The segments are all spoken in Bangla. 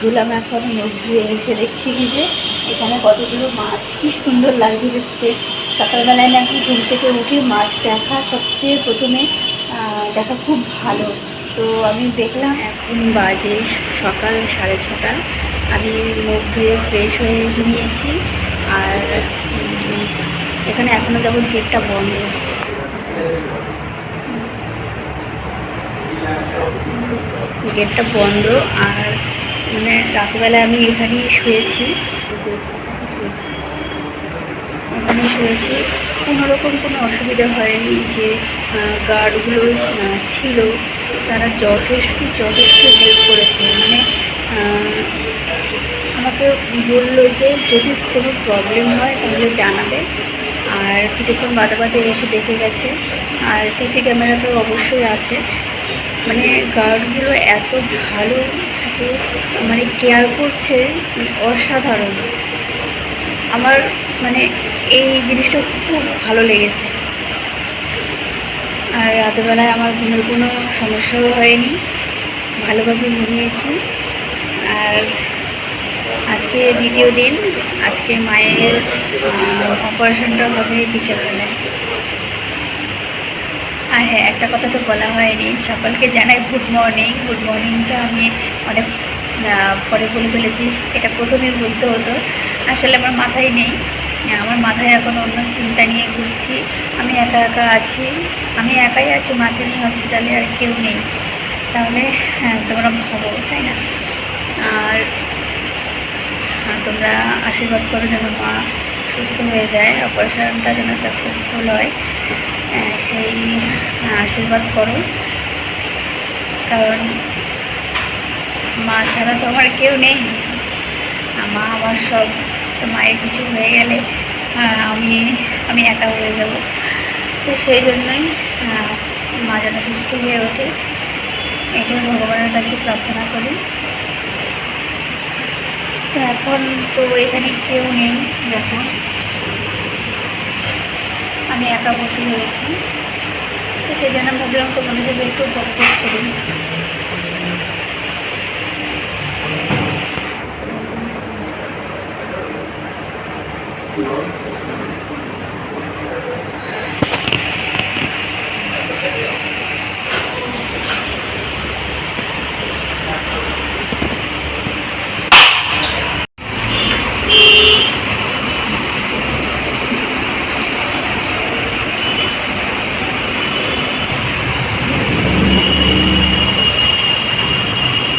ধুলাম এখন, মুখ ধুয়ে এসে দেখছি কি যে এখানে কতগুলো মাছ। কি সুন্দর লাগছে দেখতে। সকালবেলায় নাকি ঘুম থেকে উঠে মাছ দেখা সবচেয়ে প্রথমে দেখা খুব ভালো। তো আমি দেখলাম এখন বাজে সকাল সাড়ে ছটা। আমি মুখ ধুয়ে ফ্রেশ হয়ে ঘুমিয়েছি আর এখানে এখনও যেমন গেটটা বন্ধ। গেটটা বন্ধ আর মানে রাত্রিবেলা আমি এখানেই শুয়েছি। এখানে শুয়েছি। কোনো রকম কোনো অসুবিধা হয়নি যে গার্ডগুলো ছিল। তারা যথেষ্ট যথেষ্ট হেল্প করেছে। মানে আমাকে বলল যে, যদি কোনো প্রবলেম হয়, তাহলে জানাবে। আর কিছুক্ষণ বাদে বাদে এসে দেখে গেছে। আর সিসি ক্যামেরা তো অবশ্যই আছে। মানে গার্ডগুলো এত ভালো মানে কেয়ার করছে অসাধারণ। আমার মানে এই জিনিসটা খুব ভালো লেগেছে। আর রাতেরবেলায় আমার ঘুমের কোনো সমস্যাও হয়নি। ভালোভাবে ঘুমিয়েছি। আর আজকে দ্বিতীয় দিন, আজকে মায়ের অপারেশনটা হবে বিকেলবেলায়। আর হ্যাঁ একটা কথা তো বলা হয়নি। সকলকে জানাই গুড মর্নিং গুড মর্নিংটা আমি অনেক পরে বলে ফেলেছি এটা প্রথমেই বলতে হতো। আসলে আমার মাথায় নেই। আমার মাথায় এখন অন্য চিন্তা নিয়ে ঘুরছি। আমি একা একা আছি। আমি একাই আছি মাকে নিয়ে হসপিটালে আর কেউ নেই। তাহলে হ্যাঁ তোমরা ভাবো তাই না? আর হ্যাঁ, তোমরা আশীর্বাদ করো যেন মা সুস্থ হয়ে যায় অপারেশনটা যেন সাকসেসফুল হয়। সেই আশীর্বাদ করো। কারণ মা ছাড়া তো আমার কেউ নেই। মা আমার সব তো মায়ের কিছু হয়ে গেলে আমি আমি একা হয়ে যাব। তো সেই জন্যই মা যেন সুস্থ হয়ে ওঠে। এটাই ভগবানের কাছে প্রার্থনা করি। তো এখন তো এখানে কেউ নেই, দেখো। আমি একা বসে রয়েছি। তো সেই জন্য ভাবলাম তোমাদের সাথে একটু গল্প করি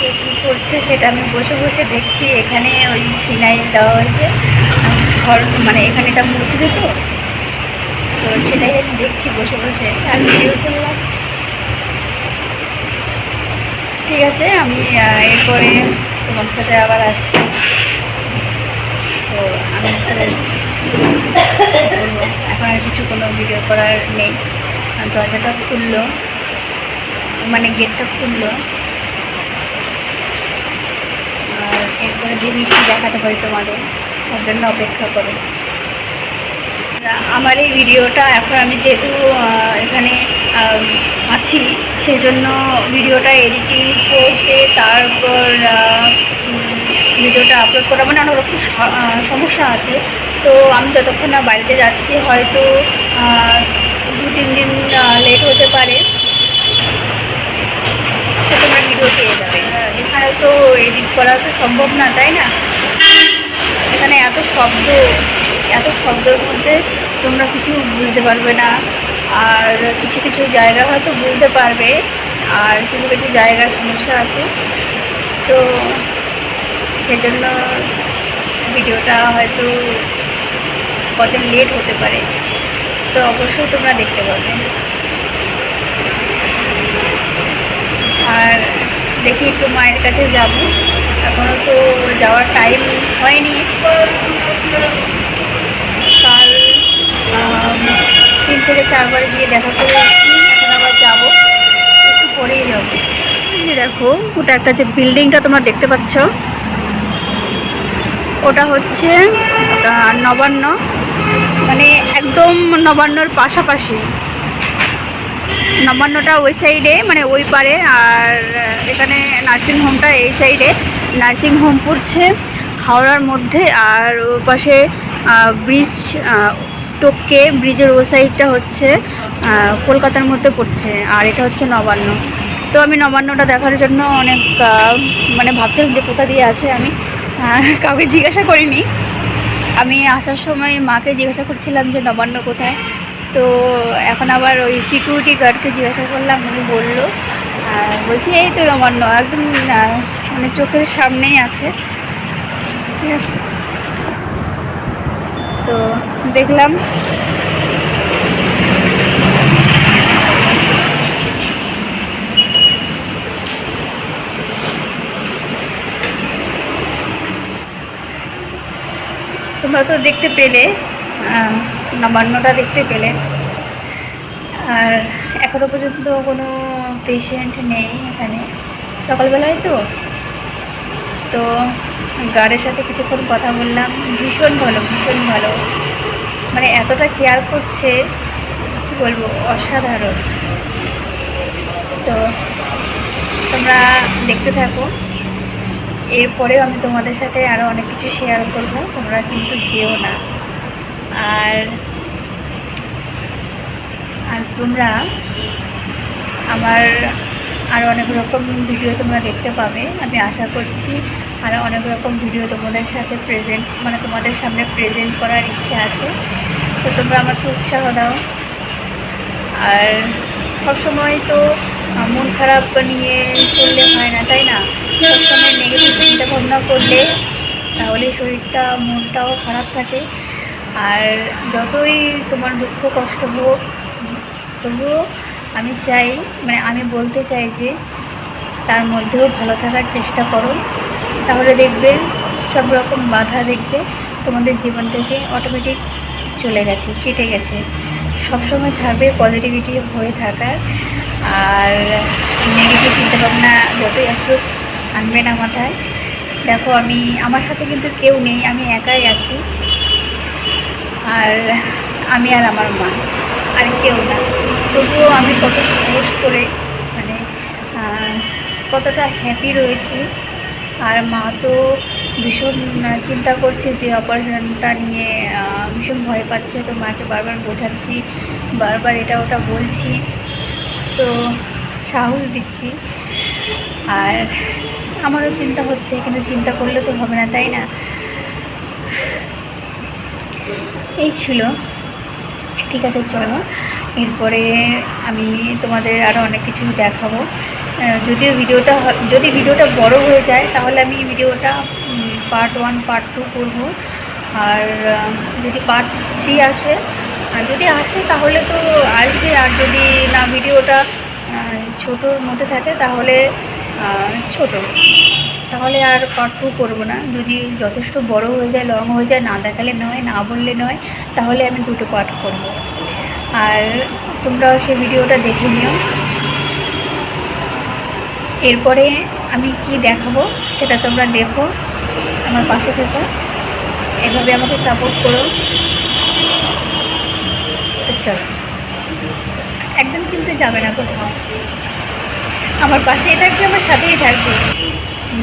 কে কী করছে সেটা আমি বসে বসে দেখছি এখানে ওই ফিনাইল দেওয়া হয়েছে। ঘর মানে এখানে এটা মুছবে তো। তো সেটাই আমি দেখছি বসে বসে। আর ভিডিও করলাম ঠিক আছে, আমি এরপরে তোমার সাথে আবার আসছি। তো আমি এখন আর কিছু কোনো ভিডিও করার নেই। দরজাটা খুললো। মানে গেটটা খুললো আর এরপরে কী দেখাতে পারি তোমাদের ওর জন্য অপেক্ষা করো। আমার এই ভিডিওটা এখন আমি যেহেতু এখানে আছি সেই জন্য ভিডিওটা এডিটিং করতে, তারপর ভিডিওটা আপলোড করা মানে অনেক রকম সমস্যা আছে। তো আমি যতক্ষণ না বাড়িতে যাচ্ছি, হয়তো দু, তিন দিন লেট হতে পারে। তোমরা ভিডিও পেয়ে যাবে। তো এডিট করা তো সম্ভব না, তাই না? এখানে এত শব্দ, এত শব্দের মধ্যে তোমরা কিছু বুঝতে পারবে না। আর কিছু কিছু জায়গা হয়তো বুঝতে পারবে, আর কিছু কিছু জায়গার সমস্যা আছে। তো সেজন্য ভিডিওটা হয়তো কদিন লেট হতে পারে, তো অবশ্যই তোমরা দেখতে পাবে আর দেখি একটু মায়ের কাছে যাব। এখনও তো যাওয়ার টাইম হয়নি। কাল তিন থেকে চারবার গিয়ে দেখা করে এখন আবার যাব। একটু পরেই যাব। যে দেখো, ওটা একটা যে বিল্ডিংটা তোমরা দেখতে পাচ্ছ। ওটা হচ্ছে নবান্ন। মানে একদম নবান্নর পাশাপাশি। নবান্নটা ওই সাইডে মানে ওই পারে, আর এখানে নার্সিং হোমটা এই সাইডে। নার্সিং হোম পড়ছে হাওড়ার মধ্যে, আর পাশে ব্রিজ টপকে ব্রিজের ও সাইডটা হচ্ছে কলকাতার মধ্যে পড়ছে, আর এটা হচ্ছে নবান্ন। তো আমি নবান্নটা দেখার জন্য অনেক মানে ভাবছিলাম যে কোথা দিয়ে আছে আমি কাউকে জিজ্ঞাসা করিনি। আমি আসার সময় মাকে জিজ্ঞাসা করছিলাম যে নবান্ন কোথায়? তো এখন আবার ওই সিকিউরিটি গার্ডকে জিজ্ঞাসা করলাম, উনি বলল আর বলছি, এই তো রমান্য, একদম মানে চোখের সামনেই আছে। ঠিক আছে। তো দেখলাম, তোমরা তো দেখতে পেলে নবান্নটা দেখতে পেলে। আর এখনও পর্যন্ত কোনো পেশেন্ট নেই এখানে। সকালবেলায় তো। তো গার্ডের সাথে কিছুক্ষণ কথা বললাম। ভীষণ ভালো ভীষণ ভালো। মানে এতটা কেয়ার করছে, কী বলব, অসাধারণ। তো তোমরা দেখতে থাকো। এরপরেও আমি তোমাদের সাথে আরও অনেক কিছু শেয়ার করব। তোমরা কিন্তু যেও না। আর আর তোমরা আমার আরও অনেক রকম ভিডিও তোমরা দেখতে পাবে। আমি আশা করছি আরও অনেক রকম ভিডিও তোমাদের সাথে প্রেজেন্ট মানে তোমাদের সামনে প্রেজেন্ট করার ইচ্ছে আছে। তো তোমরা আমাকে উৎসাহ দাও। আর সবসময় তো মন খারাপ নিয়ে চললে হয় না, তাই না? সবসময় নেগেটিভ চিন্তা ভাবনা করলে তাহলে শরীরটা, মনটাও খারাপ থাকে। আর যতই তোমার দুঃখ, কষ্ট হোক, তবুও আমি চাই মানে আমি বলতে চাই যে তার মধ্যেও ভালো থাকার চেষ্টা করো। তাহলে দেখবে সব রকম বাধা দেখবে, তোমাদের জীবন থেকে অটোমেটিক চলে গেছে, কেটে গেছে। সবসময় থাকবে পজিটিভিটি হয়ে থাকার, আর নেগেটিভ চিন্তাভাবনা যতই আসুক, আনবে না মাথায়। দেখো আমি, আমার সাথে কিন্তু কেউ নেই, আমি একাই আছি। আর আমি আর আমার মা, আর কেউ না। তবুও আমি কত সাহস করে মানে কতটা হ্যাপি রয়েছি। আর মা তো ভীষণ চিন্তা করছে যে অপারেশনটা নিয়ে ভীষণ ভয় পাচ্ছে। তো মাকে বারবার বোঝাচ্ছি, বারবার এটা ওটা বলছি। তো সাহস দিচ্ছি। আর আমারও চিন্তা হচ্ছে, কিন্তু চিন্তা করলে তো হবে না, তাই না? এই ছিল। ঠিক আছে, চলো। এরপরে আমি তোমাদের আরও অনেক কিছু দেখাবো। যদিও ভিডিওটা যদি ভিডিওটা বড় হয়ে যায়, তাহলে আমি ভিডিওটা পার্ট ওয়ান পার্ট টু করব। আর যদি পার্ট থ্রি আসে, আর যদি আসে, তাহলে তো আসবে। আর যদি না, ভিডিওটা ছোটোর মধ্যে থাকে, তাহলে ছোট। তাহলে আর পার্ট টু করব না। যদি যথেষ্ট বড় হয়ে যায় লং হয়ে যায়, না দেখালে নয়, না বললে নয়, তাহলে আমি দুটো পার্ট করব। আর তোমরাও সেই ভিডিওটা দেখে নিও। এরপরে আমি কি দেখাবো, সেটা তোমরা দেখো আমার পাশে থেকো। এভাবে আমাকে সাপোর্ট করো। চলো। একদম কিন্তু যাবে না কোথাও। আমার পাশেই থাকবে, আমার সাথেই থাকবে।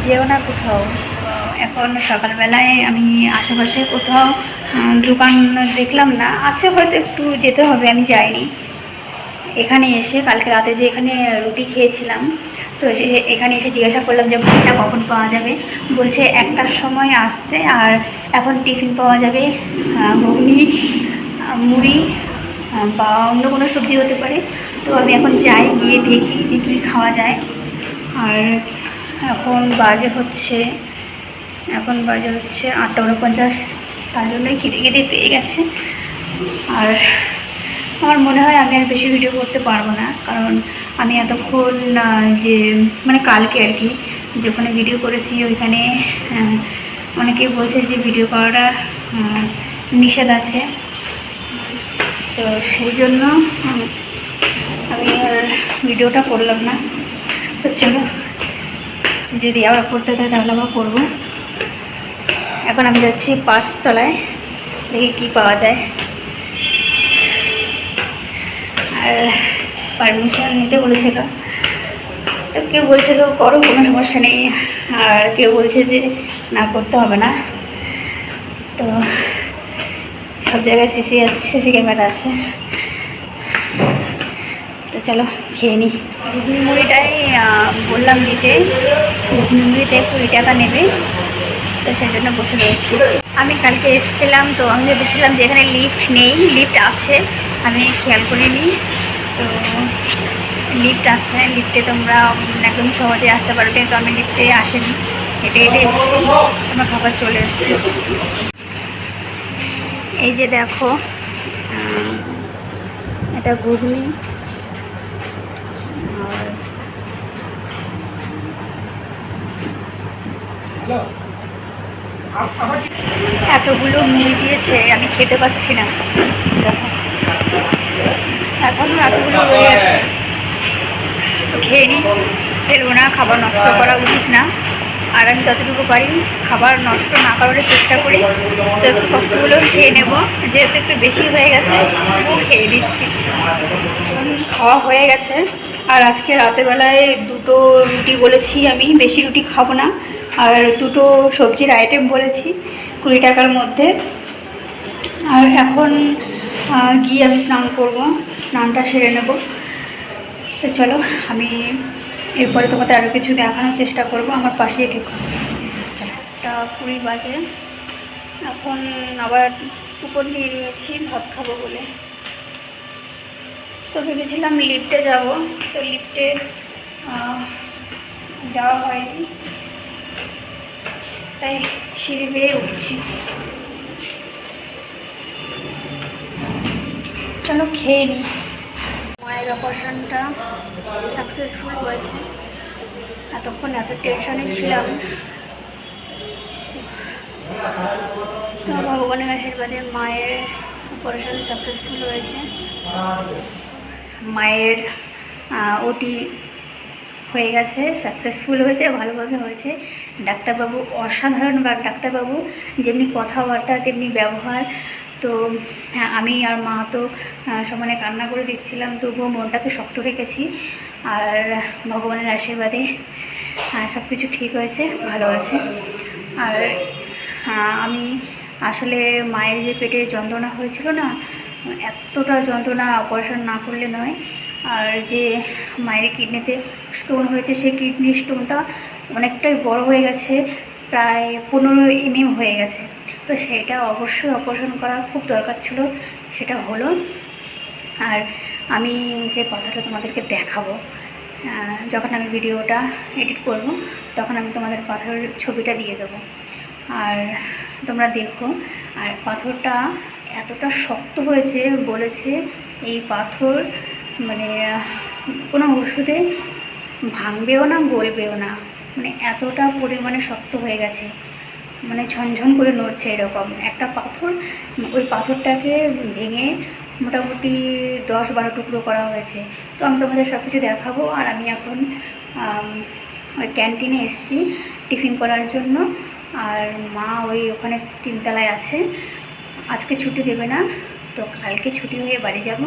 যেও না কোথাও। এখন সকালবেলায় আমি আশেপাশে কোথাও দোকান দেখলাম না। আছে হয়তো একটু যেতে হবে, আমি যাইনি। এখানে এসে কালকে রাতে যে এখানে রুটি খেয়েছিলাম, তো এসে- এখানে এসে জিজ্ঞাসা করলাম যে ভাতটা কখন পাওয়া যাবে? বলছে একটার সময় আসতে আর এখন টিফিন পাওয়া যাবে ঘুগনি মুড়ি বা অন্য কোনো সবজি হতে পারে। তো আমি এখন যাই গিয়ে দেখি যে কী খাওয়া যায়। আর এখন বাজে হচ্ছে, এখন বাজে হচ্ছে আটটা উনপঞ্চাশ, তার জন্যই খিদে খিদে পেয়ে গেছে। আর আমার মনে হয় আমি আর বেশি ভিডিও করতে পারব না, কারণ আমি এতক্ষণ যে মানে কালকে আর কি, যেখানে ভিডিও করেছি ওইখানে অনেকে বলছে যে ভিডিও করাটা নিষেধ আছে। তো সেই জন্য আমি আর ভিডিওটা করলাম না। তো চলো। যদি আবার করতে হয় তাহলে আবার করব এখন আমি যাচ্ছি পাঁচতলায়, দেখি কী পাওয়া যায়। আর পারমিশন নিতে বলেছিল। তো কেউ বলছিল, করো, কোনো সমস্যা নেই। আর কেউ বলছে যে, না, করতে হবে না। তো সব জায়গায় সিসি আছে, সিসি ক্যামেরা আছে। তো চলো খেয়ে নিই ঘুগনি মুড়িটাই বললাম দিতে। ঘুগনি মুড়িতে কুড়ি টাকা নেবে। তো সেই জন্য বসে রয়েছি। আমি কালকে এসেছিলাম, তো আমি ভেবেছিলাম যে এখানে লিফট নেই লিফট আছে। আমি খেয়াল করিনি। তো লিফট আছে লিফটে তোমরা একদম সহজে আসতে পারবে। তো আমি লিফটে আসেনি। হেঁটে হেঁটে এসেছি। আমার খাবার চলে এসেছে। এই যে দেখো এটা ঘুগনি। এতগুলো মুড়ি দিয়েছে, আমি খেতে পাচ্ছি না। দেখো এখনও এতগুলো রয়ে আছে। তো খেয়ে নিই ফেলব না, খাবার নষ্ট করা উচিত না। আর আমি যতটুকু পারি, খাবার নষ্ট না করার চেষ্টা করি। তো একটু কষ্ট হলেও খেয়ে নেব, যেহেতু একটু বেশি হয়ে গেছে তবুও খেয়ে দিচ্ছি খাওয়া হয়ে গেছে। আর আজকে রাতেরবেলায় দুটো রুটি বলেছি আমি, বেশি রুটি খাব না। আর দুটো সবজির আইটেম বলেছি কুড়ি টাকার মধ্যে। আর এখন গিয়ে আমি স্নান করব, স্নানটা সেরে নেব। তো চলো, আমি এরপরে তোমাদের আরও কিছু দেখানোর চেষ্টা করব, আমার পাশেই থেকো। তা কুড়ি বাজে। এখন আবার উপর নিয়ে নিয়েছি, ভাত খাব বলে। তো ভেবেছিলাম লিফটে যাব, তো লিফটে যাওয়া হয়নি। তাই সিঁড়ি বেয়ে উঠছি। চলো খেয়ে নিই মায়ের অপারেশনটা সাকসেসফুল হয়েছে। এতক্ষণ এত টেনশনে ছিলাম। তো ভগবানের আশীর্বাদে মায়ের অপারেশন সাকসেসফুল হয়েছে। মায়ের ওটি হয়ে গেছে সাকসেসফুল হয়েছে ভালোভাবে হয়েছে। ডাক্তারবাবু অসাধারণ বা ডাক্তারবাবু যেমনি কথাবার্তা তেমনি ব্যবহার। তো হ্যাঁ, আমি আর মা তো সমানে কান্না করে দিচ্ছিলাম তবুও মনটাকে শক্ত রেখেছি। আর ভগবানের আশীর্বাদে সব কিছু ঠিক হয়েছে ভালো আছে। আর আমি আসলে মায়ের যে পেটে যন্ত্রণা হয়েছিল না এতটা যন্ত্রণা অপারেশন না করলে নয়। আর যে মায়ের কিডনিতে স্টোন হয়েছে, সেই কিডনি স্টোনটা অনেকটাই বড় হয়ে গেছে, প্রায় পনেরো এমএম হয়ে গেছে। তো সেটা অবশ্যই অপারেশন করা খুব দরকার ছিল, সেটা হলো। আর আমি সেই কথাটা তোমাদেরকে দেখাবো। যখন আমি ভিডিওটা এডিট করব, তখন আমি তোমাদের পাথরের ছবিটা দিয়ে দেবো। আর তোমরা দেখো, আর পাথরটা এতটা শক্ত হয়েছে বলেছে, এই পাথর মানে কোনো ওষুধে ভাঙবেও না, গলবেও না। মানে এতটা পরিমাণে শক্ত হয়ে গেছে। মানে ঝনঝন করে নড়ছে এরকম। একটা পাথর, ওই পাথরটাকে ভেঙে মোটামুটি দশ বারো টুকরো করা হয়েছে। তো আমি তোমাদের সব কিছু দেখাবো আর আমি এখন ওই ক্যান্টিনে এসেছি টিফিন করার জন্য। আর মা ওই ওখানে তিনতলায় আছে। আজকে ছুটি দেবে না, তো কালকে ছুটি হয়ে বাড়ি যাব।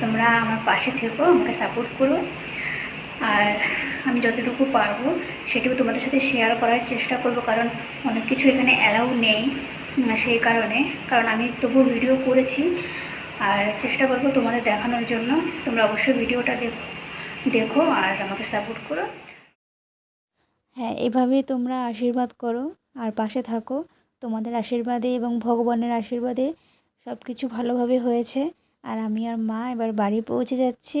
তোমরা আমার পাশে থেকো, আমাকে সাপোর্ট করো। আর আমি যতটুকু পারব সেটুকু তোমাদের সাথে শেয়ার করার চেষ্টা করব, কারণ অনেক কিছু এখানে অ্যালাউ নেই সেই কারণে। কারণ আমি তবু ভিডিও করেছি আর চেষ্টা করব তোমাদের দেখানোর জন্য। তোমরা অবশ্যই ভিডিওটা দেখো দেখো আর আমাকে সাপোর্ট করো। হ্যাঁ এভাবেই তোমরা আশীর্বাদ করো আর পাশে থাকো। তোমাদের আশীর্বাদে এবং ভগবানের আশীর্বাদে সব কিছু ভালোভাবে হয়েছে। আর আমি আর মা এবার বাড়ি পৌঁছে যাচ্ছি।